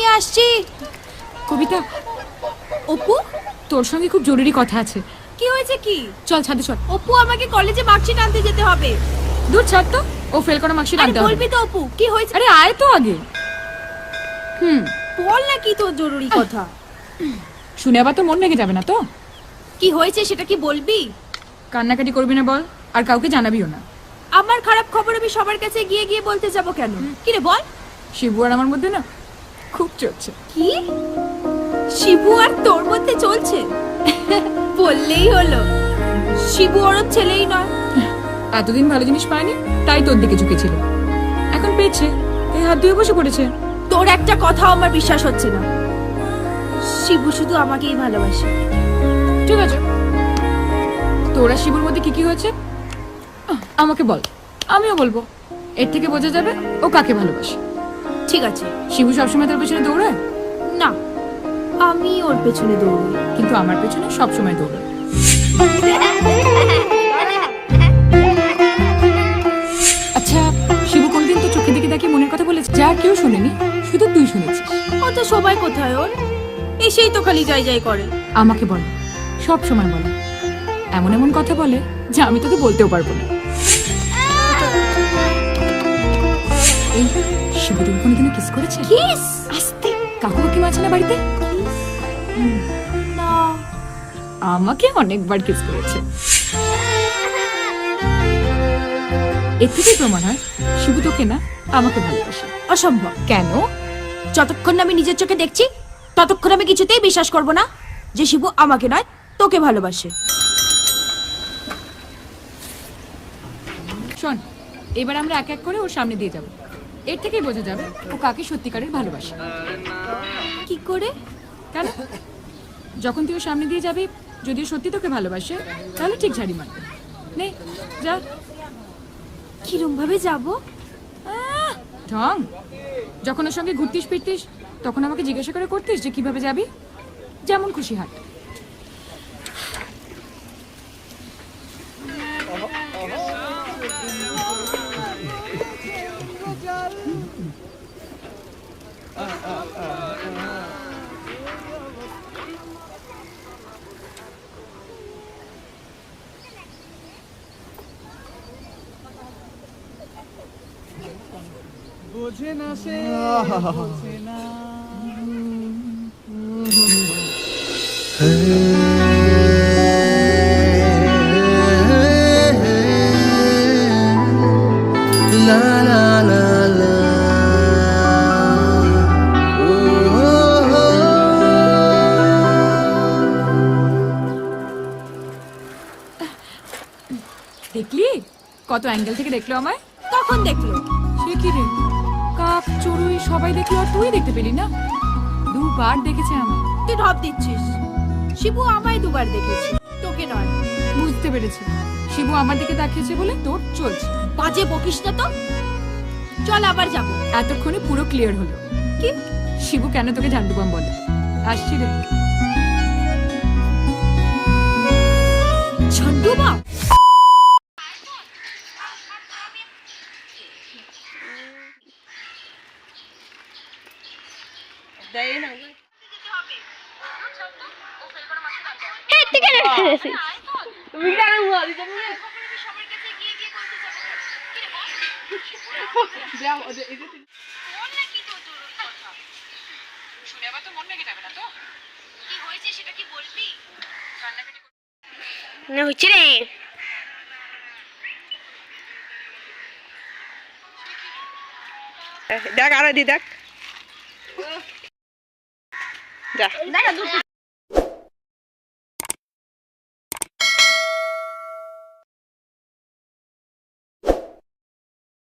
আমি আসছি। কবিতা অপু তোর সঙ্গে খুব জরুরি কথা আছে। কি হয়েছে কি? চল ছাদে চল। অপু আমাকে কলেজে মার্কশিট আনতে যেতে হবে। দূর ছাড় তো। ও ফেল করা মার্কশিট আনতে হবে। বলবি তো অপু কি হয়েছে? আরে আয় তো আগে। হুম। বল না কি তোর জরুরি কথা। শুনে আবার তো মন লেগে যাবে না তো। কি হয়েছে সেটা কি বলবি? কান্নাকাটি করবি না বল আর কাউকে জানাবিও না। আমার খারাপ খবর আমি সবার কাছে গিয়ে গিয়ে বলতে যাব কেন? কি রে বল। শিবু আর আমার মধ্যে না খুব চলছে। কি? শিবু আর তোর মধ্যে চলছে? বললেই হলো। শিবু ওর ছেলেই নয়। এতদিন ভালো জিনিস পায়নি তাই তোর দিকে ঝুঁকেছিল। এখন পেয়েছে এই হাত ধুয়ে বসে পড়েছে। তোর একটা কথাও আমার বিশ্বাস হচ্ছে না। শিবু শুধু আমাকেই ভালোবাসে। ঠিক আছে। তোরা শিবুর মধ্যে কি কি হয়েছে? আমাকে বল। আমিও বলব। এর থেকে বোঝা যাবে ও কাকে ভালোবাসে। ঠিক আছে শিবু সবসময় তোর পেছনে দৌড়ায়? না আমি ওর পেছনে দৌড়ই কিন্তু আমার পেছনে সবসময় দৌড়ায়। আচ্ছা শিবু কোনদিন তো চোখের দিকে তাকিয়ে মনের কথা বলেছে? যা কেউ শোনেনি শুধু তুই শুনেছিস। ও তো সবাই কোথায় ওর? এসেই তো খালি যাই যাই করে। আমাকে বল সব সময় বলে। এমন এমন কথা বলে যা আমি তোকে বলতেও পারব না। এই শিবু তুমি কোনোদিনও কিস করেছে? কিস? আস্তে কাকু কাকিমা আছে না বাড়িতে? না। আমাকে অনেকবার কিস করেছে। এর থেকেই প্রমাণ হয় শিবু তোকে না আমাকে ভালোবাসে। অসম্ভব। কেন? যতক্ষণ না আমি নিজের চোখে দেখছি ততক্ষণ আমি কিছুতেই বিশ্বাস করব না যে শিবু আমাকে নয় তোকে ভালোবাসে। শোন এবার আমরা এক এক করে ওর সামনে দিয়ে যাব। এর থেকেই বোঝা যাবে ও কাকে সত্যিকারের ভালোবাসে। কি করে? কেন? যখন তুই ওর সামনে দিয়ে যাবি যদি সত্যি তোকে ভালোবাসে তাহলে ঠিক ঝাড়ি মারবে। নে যা। কিরম ভাবে যাব? ঢং। যখন ওর সঙ্গে ঘুরতিস ফিরতিস তখন আমাকে জিজ্ঞাসা করে করতিস যে কীভাবে যাবি? যেমন খুশি হাট বোঝে না সে বোঝে না। La la la la. দেখলি? কত অ্যাঙ্গেল থেকে দেখল আমায়? কখন দেখল? সে কি রে? কাক চড়ুই সবাই দেখল আর তুই দেখতে পেলি না? দুবার দেখেছে আমায়। তুই ঢপ দিচ্ছিস। শিবু আমায় দুবার দেখেছে। তোকে নয়। বুঝতে পেরেছি। শিবু আমার দিকে তাকিয়েছে বলে তোর চলছে। বাজে বকিস না তো। চল আবার যাব। এতক্ষণে পুরো ক্লিয়ার হলো। কি? শিবু কেন তোকে ঝান্ডুবাম বলে? আসছি রে। মন যাবে না তো কি হয়েছে সেটা কি বলবি না হচ্ছে রে দেখ আরও দি দেখ যা